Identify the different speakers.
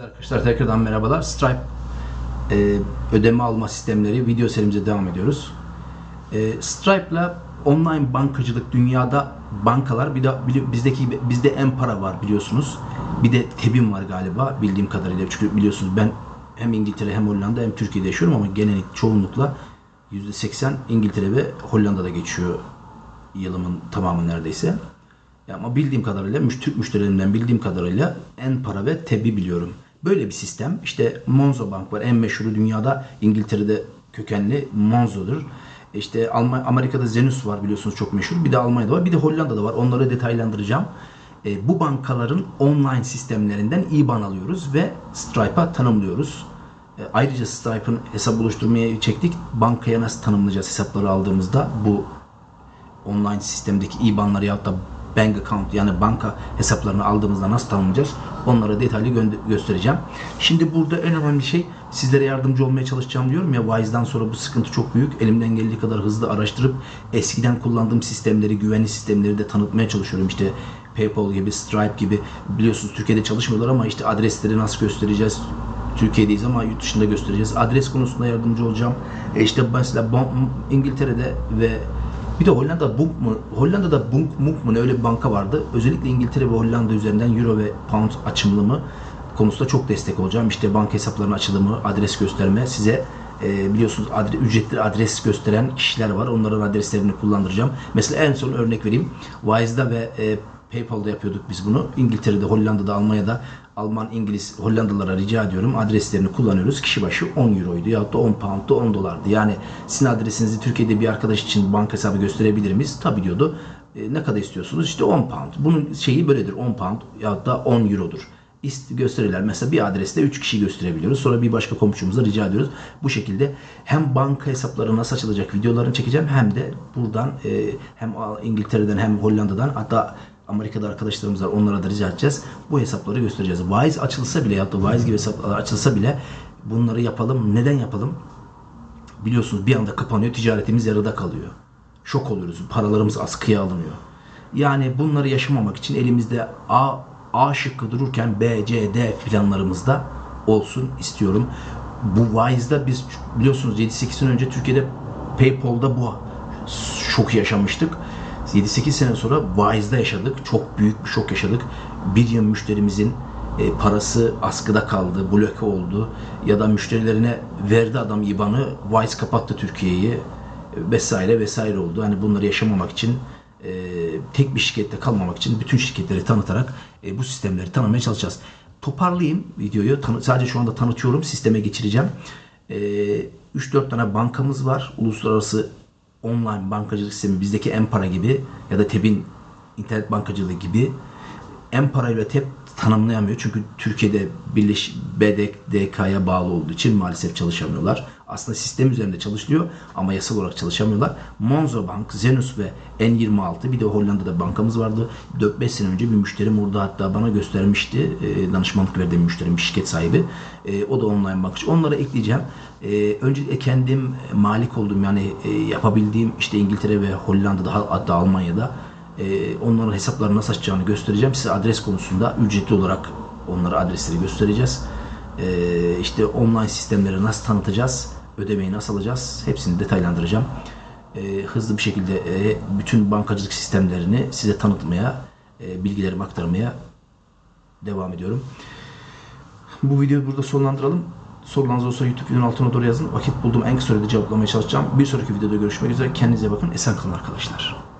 Speaker 1: Arkadaşlar tekrardan merhabalar. Stripe e, ödeme alma sistemleri video serimize devam ediyoruz. E, Stripe'la online bankacılık dünyada bankalar bir de bizdeki bizde Empara var biliyorsunuz. Bir de Tebin var galiba bildiğim kadarıyla. Çünkü biliyorsunuz ben hem İngiltere hem Hollanda hem Türkiye'de yaşıyorum ama genellikle çoğunlukla %80 İngiltere ve Hollanda'da geçiyor yılımın tamamı neredeyse. Ama bildiğim kadarıyla Türk müşterilerimden bildiğim kadarıyla en para ve tebi biliyorum. Böyle bir sistem. İşte Monzo Bank var. En meşhuru dünyada İngiltere'de kökenli Monzo'dur. İşte Alm- Amerika'da Zenus var biliyorsunuz çok meşhur. Bir de Almanya'da var. Bir de Hollanda'da var. Onları detaylandıracağım. E, bu bankaların online sistemlerinden IBAN alıyoruz ve Stripe'a tanımlıyoruz. E, Ayrıca Stripe'ın hesap oluşturmaya çektik. Bankaya nasıl tanımlayacağız hesapları aldığımızda bu online sistemdeki IBAN'ları ya da bank account yani banka hesaplarını aldığımızda nasıl tanımlayacağız? Onlara detaylı gö- göstereceğim. Şimdi burada en önemli şey sizlere yardımcı olmaya çalışacağım diyorum ya Wise'dan sonra bu sıkıntı çok büyük. Elimden geldiği kadar hızlı araştırıp eskiden kullandığım sistemleri, güvenli sistemleri de tanıtmaya çalışıyorum. İşte PayPal gibi, Stripe gibi biliyorsunuz Türkiye'de çalışmıyorlar ama işte adresleri nasıl göstereceğiz? Türkiye'deyiz ama yurt dışında göstereceğiz. Adres konusunda yardımcı olacağım. E işte mesela İngiltere'de ve bir de Hollanda Bunk mu? Hollanda'da Bunk Munk mu ne öyle bir banka vardı. Özellikle İngiltere ve Hollanda üzerinden Euro ve Pound açılımı konusunda çok destek olacağım. İşte banka hesaplarının açılımı, adres gösterme size e, biliyorsunuz adre, ücretli adres gösteren kişiler var. Onların adreslerini kullandıracağım. Mesela en son örnek vereyim. Wise'da ve e, PayPal'da yapıyorduk biz bunu. İngiltere'de, Hollanda'da, Almanya'da Alman, İngiliz, Hollandalılara rica ediyorum. Adreslerini kullanıyoruz. Kişi başı 10 euroydu ya da 10 pound'da 10 dolardı. Yani sizin adresinizi Türkiye'de bir arkadaş için banka hesabı gösterebilir miyiz? Tabii diyordu. E, ne kadar istiyorsunuz? İşte 10 pound. Bunun şeyi böyledir. 10 pound ya da 10 eurodur. İst gösterirler. Mesela bir adreste 3 kişi gösterebiliyoruz. Sonra bir başka komşumuza rica ediyoruz. Bu şekilde hem banka hesapları nasıl açılacak videolarını çekeceğim hem de buradan e, hem İngiltere'den hem Hollanda'dan hatta Amerika'da arkadaşlarımız var. Onlara da rica edeceğiz. Bu hesapları göstereceğiz. Wise açılsa bile ya da Wise gibi hesaplar açılsa bile bunları yapalım. Neden yapalım? Biliyorsunuz bir anda kapanıyor. Ticaretimiz yarıda kalıyor. Şok oluyoruz. Paralarımız askıya alınıyor. Yani bunları yaşamamak için elimizde A, A şıkkı dururken B, C, D planlarımızda olsun istiyorum. Bu Wise'da biz biliyorsunuz 7-8 sene önce Türkiye'de PayPal'da bu şoku yaşamıştık. 7-8 sene sonra Wise'da yaşadık. Çok büyük bir şok yaşadık. Bir yıl müşterimizin e, parası askıda kaldı, bloke oldu. Ya da müşterilerine verdi adam IBAN'ı, Wise kapattı Türkiye'yi e, vesaire vesaire oldu. Hani bunları yaşamamak için e, tek bir şirkette kalmamak için bütün şirketleri tanıtarak bu sistemleri tanımaya çalışacağız. Toparlayayım videoyu. Sadece şu anda tanıtıyorum. Sisteme geçireceğim. E, 3-4 tane bankamız var. Uluslararası online bankacılık sistemi bizdeki Empara gibi ya da TEB'in internet bankacılığı gibi Empara ile TEB tanımlayamıyor. Çünkü Türkiye'de Birleş BDK'ya bağlı olduğu için maalesef çalışamıyorlar. Aslında sistem üzerinde çalışılıyor ama yasal olarak çalışamıyorlar. Monzo Bank, Zenus ve N26 bir de Hollanda'da bankamız vardı. 4-5 sene önce bir müşterim orada hatta bana göstermişti. E, danışmanlık verdiğim müşterim, şirket sahibi. E, o da online bankacı. Onlara ekleyeceğim. E, öncelikle kendim malik olduğum yani e, yapabildiğim işte İngiltere ve Hollanda'da hatta Almanya'da e, onların hesaplarını nasıl açacağını göstereceğim. Size adres konusunda ücretli olarak onlara adresleri göstereceğiz. E, işte online sistemleri nasıl tanıtacağız, ödemeyi nasıl alacağız hepsini detaylandıracağım. E, hızlı bir şekilde e, bütün bankacılık sistemlerini size tanıtmaya, e, bilgilerimi aktarmaya devam ediyorum. Bu videoyu burada sonlandıralım. Sorularınız olsa YouTube videonun altına doğru yazın. Vakit bulduğum en kısa sürede cevaplamaya çalışacağım. Bir sonraki videoda görüşmek üzere. Kendinize bakın. Esen kalın arkadaşlar.